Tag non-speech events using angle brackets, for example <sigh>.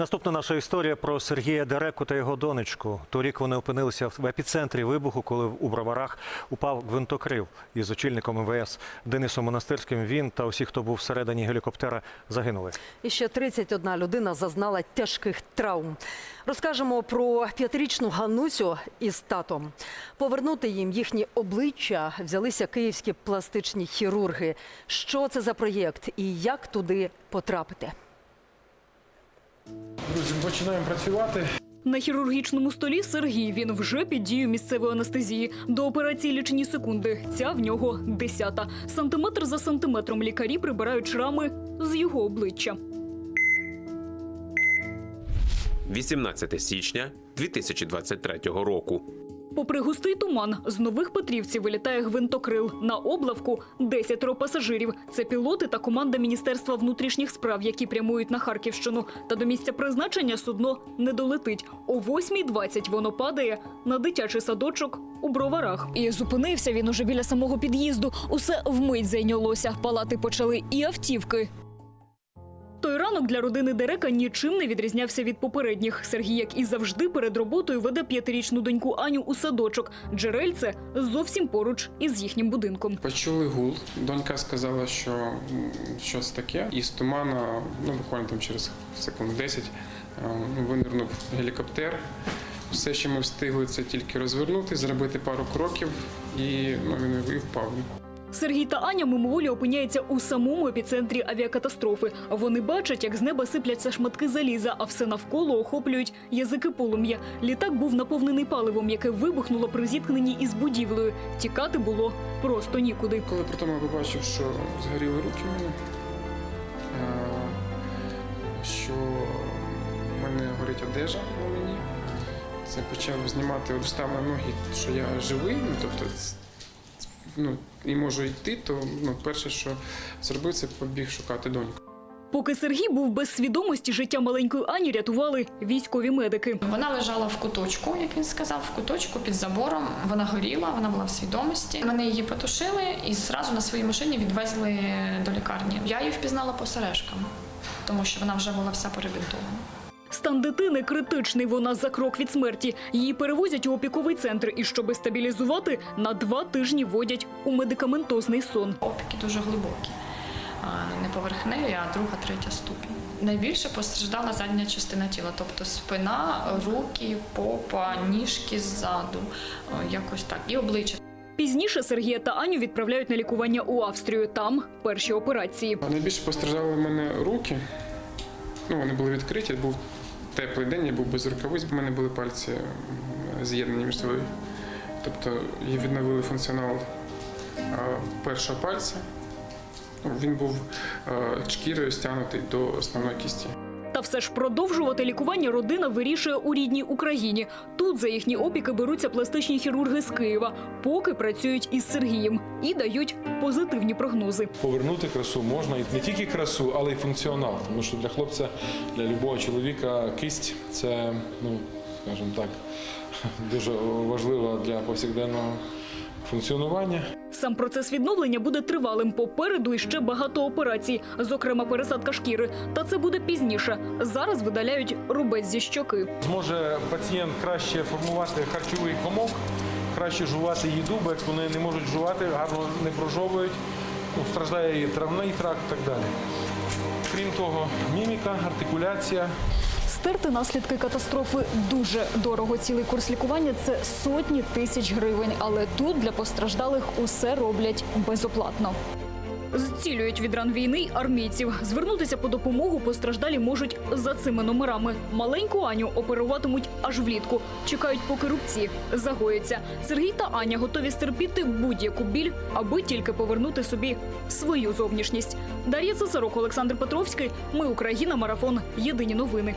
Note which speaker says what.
Speaker 1: Наступна наша історія про Сергія Дереку та його донечку. Торік вони опинилися в епіцентрі вибуху, коли у броварах упав гвинтокрил із очільником МВС Денисом Монастирським. Він та усі, хто був всередині гелікоптера, загинули.
Speaker 2: І ще 31 людина зазнала тяжких травм. Розкажемо про п'ятирічну Ганусю із татом. Повернути їм їхні обличчя взялися київські пластичні хірурги. Що це за проєкт і як туди потрапити?
Speaker 3: Друзі, починаємо працювати.
Speaker 4: На хірургічному столі Сергій. Він вже під дією місцевої анестезії. До операції лічені секунди. Ця в нього десята. Сантиметр за сантиметром лікарі прибирають шрами з його обличчя.
Speaker 5: 18 січня 2023 року.
Speaker 4: Попри густий туман, з нових Петрівців вилітає гвинтокрил. На облавку десятеро пасажирів. Це пілоти та команда Міністерства внутрішніх справ, які прямують на Харківщину. Та до місця призначення судно не долетить. О 8.20 воно падає на дитячий садочок у броварах. І зупинився він уже біля самого під'їзду. Усе вмить зайнялося. Палати почали і автівки. Ранок для родини Дерека нічим не відрізнявся від попередніх. Сергій, як і завжди, перед роботою веде п'ятирічну доньку Аню у садочок. Джерельце зовсім поруч із їхнім будинком.
Speaker 3: Почули гул. Донька сказала, що м, що це таке. І з туману, ну буквально там через секунд 10, е, винирнув гелікоптер. Все, що ми встигли, це тільки розвернути, зробити пару кроків, і ну, він і впав.
Speaker 4: Сергій та Аня мимоволі опиняються у самому епіцентрі авіакатастрофи. Вони бачать, як з неба сипляться шматки заліза, а все навколо охоплюють язики полум'я. Літак був наповнений паливом, яке вибухнуло при зіткненні із будівлею. Тікати було просто нікуди.
Speaker 3: Коли при тому я побачив, що згоріли руки мене, е, що в мене горить одежа на мені. Це почав знімати, от ноги, що я живий, ну тобто ну, і можу йти, то ну, перше, що зробив, це побіг шукати доньку.
Speaker 4: Поки Сергій був без свідомості, життя маленької Ані рятували військові медики.
Speaker 6: Вона лежала в куточку, як він сказав, в куточку під забором. Вона горіла, вона була в свідомості. Вони її потушили і зразу на своїй машині відвезли до лікарні. Я її впізнала по сережкам, тому що вона вже була вся перебінтована.
Speaker 4: Стан дитини критичний. Вона за крок від смерті. Її перевозять у опіковий центр і, щоби стабілізувати, на два тижні водять у медикаментозний сон.
Speaker 6: Опіки дуже глибокі, а, не поверхневі, а друга, третя ступінь. Найбільше постраждала задня частина тіла, тобто спина, руки, попа, ніжки ззаду, якось так, і обличчя.
Speaker 4: Пізніше Сергія та Аню відправляють на лікування у Австрію. Там перші операції.
Speaker 3: Найбільше постраждали в мене руки. Ну, вони були відкриті, був теплий день, я був без рукавиць, бо в мене були пальці з'єднані між собою. Тобто відновили функціонал першого пальця. Ну, Він був шкірою стягнутий до основної кісті.
Speaker 4: Все ж продовжувати лікування родина вирішує у рідній Україні. Тут за їхні опіки беруться пластичні хірурги з Києва, поки працюють із Сергієм і дають позитивні прогнози.
Speaker 7: Повернути красу можна і не тільки красу, але й функціонал. Тому що для хлопця, для любого чоловіка кисть це, ну скажімо так, <laughs> дуже важливо для повсякденного функціонування.
Speaker 4: Сам процес відновлення буде тривалим. Попереду іще багато операцій, зокрема пересадка шкіри. Та це буде пізніше. Зараз видаляють рубець зі щоки.
Speaker 7: Зможе пацієнт краще формувати харчовий комок, краще жувати їду, бо як вони не можуть жувати, гарно не прожовують, ну, страждає і травний тракт і так далі. Крім того, міміка, артикуляція.
Speaker 4: Стерти наслідки катастрофи дуже дорого. Цілий курс лікування це сотні тисяч гривень. Але тут для постраждалих усе роблять безоплатно. Зцілюють від ран війни армійців. Звернутися по допомогу постраждалі можуть за цими номерами. Маленьку Аню оперуватимуть аж влітку. Чекають, поки рубці загояться. Сергій та Аня готові стерпіти будь-яку біль, аби тільки повернути собі свою зовнішність. Дар'я Цесарук, Олександр Петровський. Ми Україна. Марафон. Єдині новини.